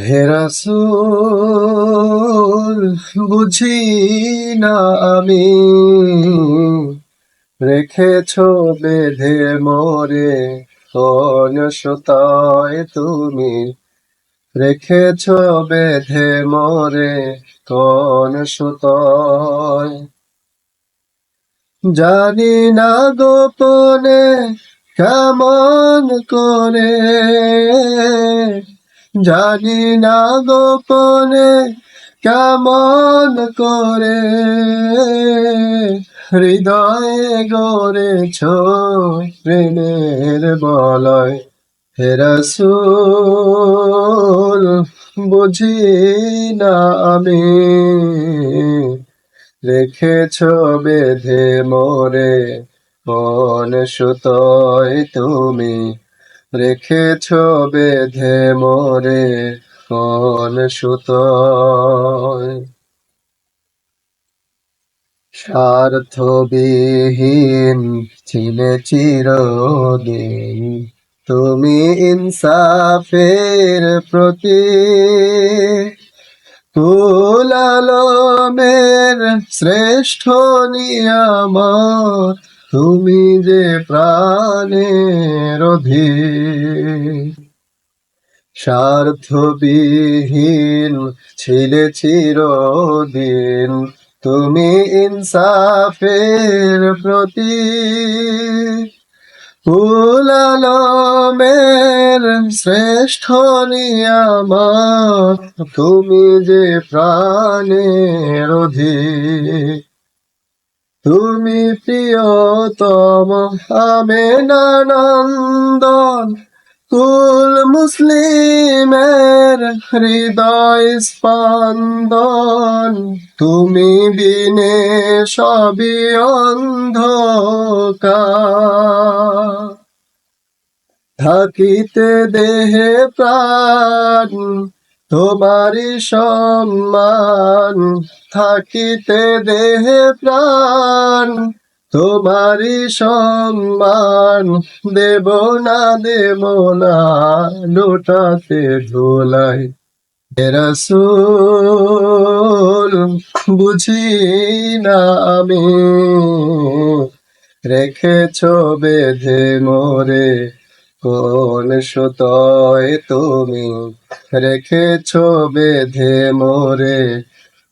হে রাসূল, বুঝি না আমি? রেখেছ বেঁধে মরে কোন সুতায় তুমি। রেখেছ বেঁধে মরে কোন সুতায় জানি না গোপনে কেমন করে জানি না গোপনে কেমন করে হৃদয়ে গড়েছ প্রেমের বলয়। হে রাসূল, বুঝি না আমি রেখেছ বেঁধে মোরে মন সুতয় তুমি রেখেছ বেঁধে মোরে কোন সুতোয়। স্বার্থবিহীন ছিলে চিরদিন, তুমি ইনসাফের প্রতি কুল আলমের শ্রেষ্ঠ নিয়ামত তুমি যে প্রাণের অধীর স্বার্থবিহীন ছিলে চিরদিন, তুমি ইনসাফের প্রতি কুল আলমের শ্রেষ্ঠ নিয়ামত, তুমি যে প্রাণের অধীর তুমি প্রিয়তম আমেনানন্দন, কুল মুসলিমের হৃদয় স্পন্দন, তুমি বিনে সবই অন্ধকার। থাকিতে দেহে প্রাণ তোমারি সম্মান, থাকিতে দেহে প্রাণ তোমারি সম্মান দেব না দেব না, লোটাতে ধোলাই। রসুল, বুঝি না আমি রেখেছ বেঁধে মোরে। কোন সুতয় তুমি রেখেছ বেঁধে মোরে?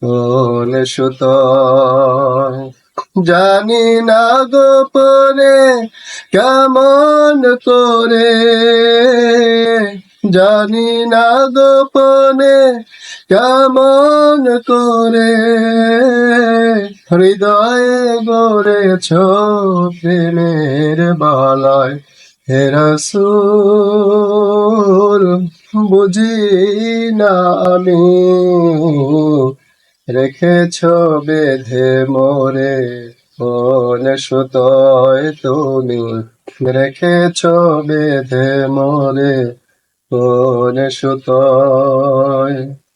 কোন সুতোয় জানি না গোপনে কেমন করে? জানি না গোপনে কেমন করে? হৃদয়ে গড়েছ প্রেমের বালায় হে রাসূল, বুঝি না আমি রেখেছ বেঁধে মোরে মন সুতয় তুমি। রেখেছ বেঁধে মোরে মন সুতোয়